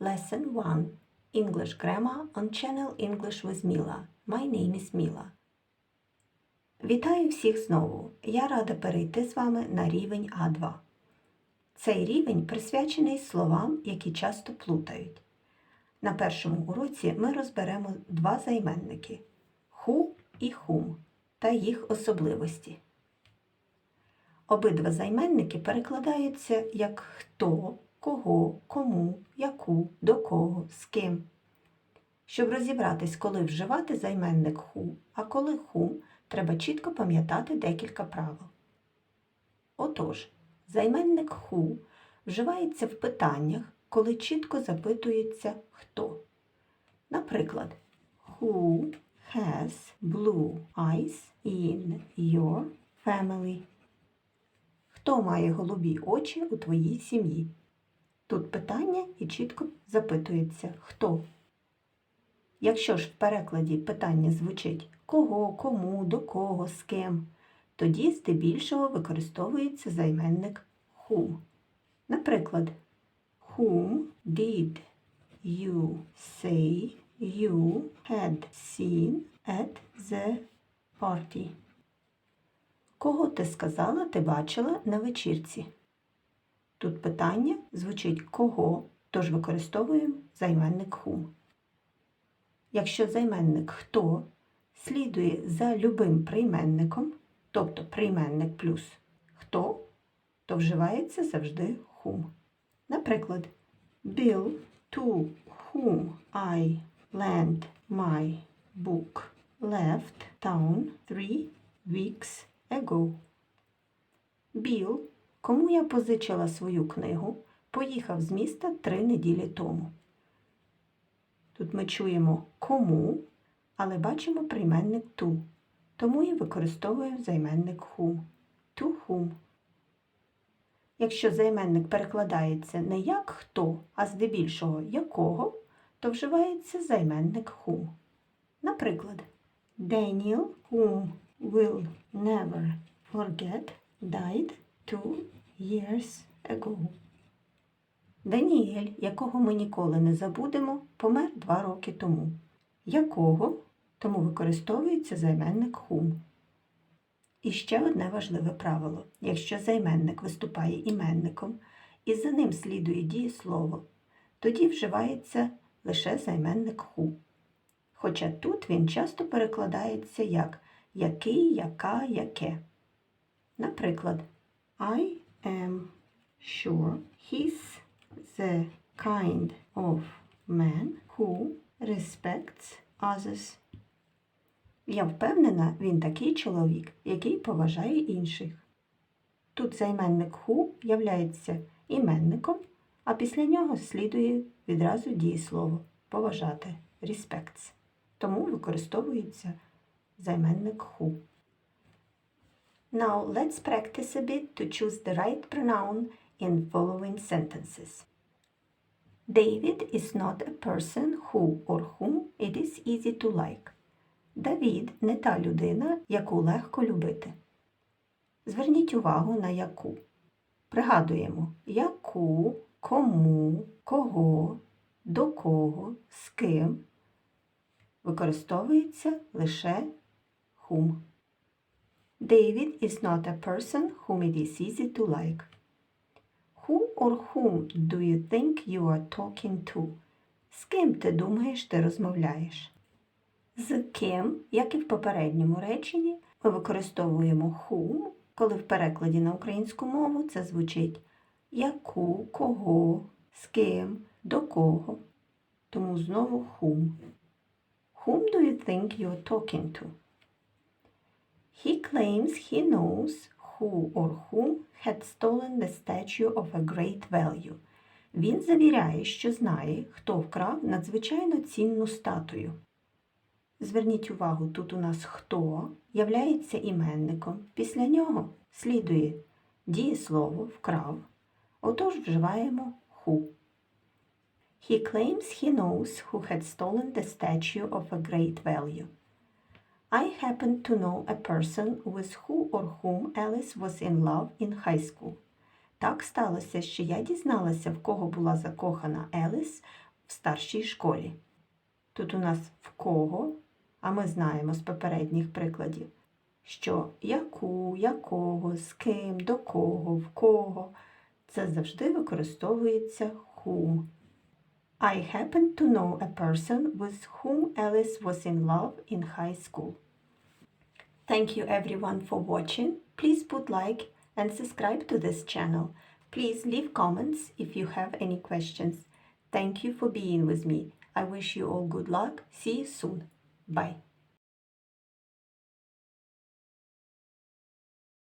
Lesson 1 English Grammar on Channel English with Mila. My name is Mila. Вітаю всіх знову. Я рада перейти з вами на рівень А2. Цей рівень присвячений словам, які часто плутають. На першому уроці ми розберемо два займенники who і whom та їх особливості. Обидва займенники перекладаються як хто, кого, кому, яку, до кого, з ким. Щоб розібратись, коли вживати займенник who, а коли whom, треба чітко пам'ятати декілька правил. Отож, займенник who вживається в питаннях, коли чітко запитується хто. Наприклад, Who has blue eyes in your family? Хто має голубі очі у твоїй сім'ї? Тут питання і чітко запитується хто. Якщо ж в перекладі питання звучить кого, кому, до кого, з ким, тоді здебільшого використовується займенник who. Наприклад, Whom did you say you had seen at the party? Кого ти сказала, ти бачила на вечірці? Тут питання звучить кого, тож використовуємо займенник whom. Якщо займенник хто слідує за любим прийменником, тобто прийменник плюс хто, то вживається завжди whom. Наприклад, Bill, to whom I lent my book, left town three weeks ago. Біл, кому я позичила свою книгу, поїхав з міста три неділі тому. Тут ми чуємо кому, але бачимо прийменник to, тому і використовуємо займенник whom. To whom. Якщо займенник перекладається не як хто, а здебільшого якого, то вживається займенник whom. Наприклад, Daniel, whom will never forget, died two years ago. Даніель, якого ми ніколи не забудемо, помер два роки тому. Якого? Тому використовується займенник whom. І ще одне важливе правило. Якщо займенник виступає іменником і за ним слідує дієслово, тоді вживається лише займенник who. Хоча тут він часто перекладається як який, яка, яке. Наприклад, I am sure he's the kind of man who respects others. Я впевнена, він такий чоловік, який поважає інших. Тут займенник who являється іменником, а після нього слідує відразу дієслово поважати respects. Тому використовується займенник who. Now let's practice a bit to choose the right pronoun in following sentences. David is not a person who or whom it is easy to like. Давід не та людина, яку легко любити. Зверніть увагу на яку. Пригадуємо, яку, кому, кого, до кого, з ким використовується лише whom. David is not a person whom it is easy to like. Who or whom do you think you are talking to? З ким ти думаєш, ти розмовляєш? З ким, як і в попередньому реченні, ми використовуємо whom, коли в перекладі на українську мову це звучить яку, кого, з ким, до кого. Тому знову whom. Whom do you think you're talking to? He claims he knows who or whom had stolen the statue of a great value. Він завіряє, що знає, хто вкрав надзвичайно цінну статую. Зверніть увагу, тут у нас хто являється іменником. Після нього слідує дієслово вкрав. Отож вживаємо who. He claims he knows who had stolen the statue of a great value. I happen to know a person with who or whom Alice was in love in high school. Так сталося, що я дізналася, в кого була закохана Еліс в старшій школі. Тут у нас в кого, а ми знаємо з попередніх прикладів, що яку, якого, з ким, до кого, в кого. Це завжди використовується whom. I happen to know a person with whom Alice was in love in high school. Thank you everyone for watching. Please put like and subscribe to this channel. Please leave comments if you have any questions. Thank you for being with me. I wish you all good luck. See you soon. Bye.